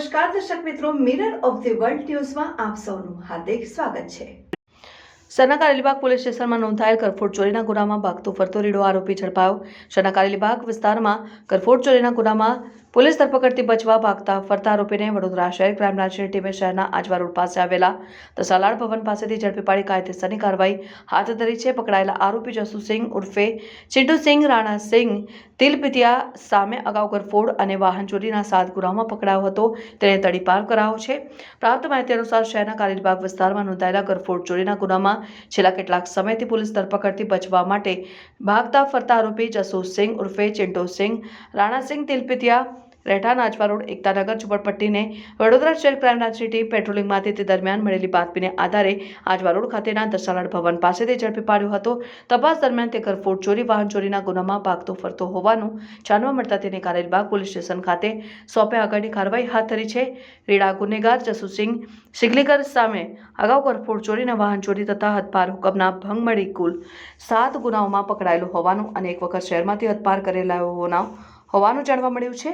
નમસ્કાર, દર્શક મિત્રો મિરર ઓફ ધી વર્લ્ડ ન્યૂઝમાં આપ સૌનું હાર્દિક સ્વાગત છે. સના કારેલીબાગ પોલીસ સ્ટેશનમાં નોંધાયેલ કરફોડ ચોરીના ગુનામાં ભાગતો ફરતો રીડો આરોપી ઝડપાયો. સના કારેલીબાગ વિસ્તારમાં કરફોડ ચોરીના ગુનામાં પોલીસ ધરપકડથી બચવા ભાગતા ફરતા આરોપીને વડોદરા શહેર ક્રાઇમ બ્રાન્ચની ટીમે શહેરના આજવા રોડ પાસે આવેલા તસાલાડ ભવન પાસેથી ઝડપી પાડી કાયદેસરની કાર્યવાહી હાથ ધરી છે. પકડાયેલા આરોપી જસુસિંહ ઉર્ફે ચિંટુસિંહ રાણાસિંહ તિલપિતિયા સામે અગાઉ કરફોડ અને વાહન ચોરીના સાત ગુનામાં પકડાયો હતો. તેને તડીપાર કરાયો છે. પ્રાપ્ત માહિતી અનુસાર શહેરના કારેલીબાગ વિસ્તારમાં નોંધાયેલા ગરફોડ ચોરીના ગુનામાં છેલ્લા કેટલાક સમયથી પોલીસ ધરપકડથી બચવા માટે ભાગતા ફરતા આરોપી જસુસિંહ ઉર્ફે ચિંટુસિંહ રાણાસિંહ તિલપિતિયા રહેઠાણ આજવા રોડ એકતાનગર ઝુંપડપટ્ટીને વડોદરા શહેર ક્રાઇમ ટીમ પેટ્રોલિંગમાંથી તે દરમિયાન મળેલી બાતમીને આધારે આજવા રોડ ખાતેના દસાલાડ ભવન પાસેથી ઝડપી પાડ્યો હતો. તપાસ દરમિયાન તે કરફોડ ચોરી, વાહન ચોરીના ગુનામાં ભાગતો ફરતો હોવાનું જાણવા મળતા તેને કારેલબાગ પોલીસ સ્ટેશન ખાતે સોંપે આગળની કાર્યવાહી હાથ ધરી છે. રીડા ગુનેગાર જસુસિંહ સિગલીકર સામે અગાઉ કરફોડ ચોરીના વાહન ચોરી તથા હદપાર હુકમના ભંગ મળી કુલ સાત ગુનાઓમાં પકડાયેલો હોવાનું અને એક વખત શહેરમાંથી હદપાર કરેલા હોવાનું જાણવા મળ્યું છે.